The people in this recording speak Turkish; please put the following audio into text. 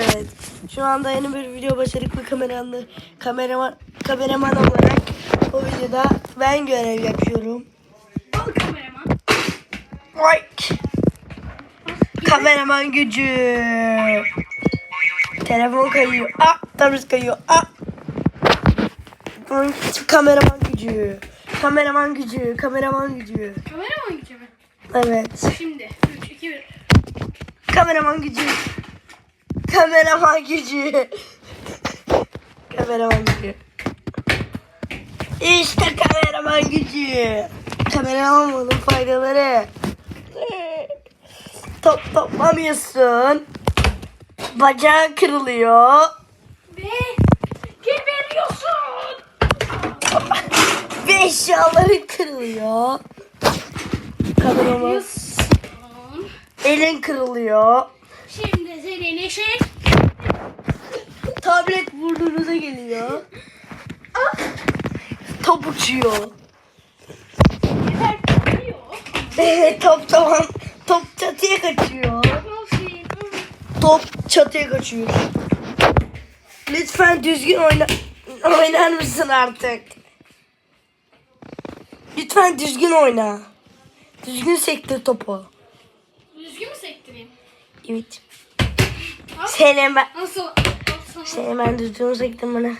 Evet. Şu anda yeni bir video başarık bir kameraman, kameraman, olarak o videoda ben görev yapıyorum. Al kameraman. Oy. Kameraman gücü. Telefon kayıyor. Ah, tabii kayıyor. Ah. Kameraman gücü. Kameraman gücü. Kameraman gücü. Kameraman gücü mü? Evet. Şimdi 3, 2, 1. Kameraman gücü. Kameraman gücü. Kameraman gücü. İşte kameraman gücü. Kameraman olmanın faydaları. Top toplamıyorsun. Bacağın kırılıyor. Ve geberiyorsun. Ve eşyaların kırılıyor. Kameraman. Elin kırılıyor. Şimdi senin işin. Tablet burnunuza geliyor. Top uçuyor. Yeter top tamam. Top çatıya kaçıyor. Top çatıya kaçıyor. Lütfen düzgün oyna oynar mısın artık? Lütfen düzgün oyna. Düzgün sektir topu. Evet. Seni ben, Nasıl? Seni ben düzgün sektim bana.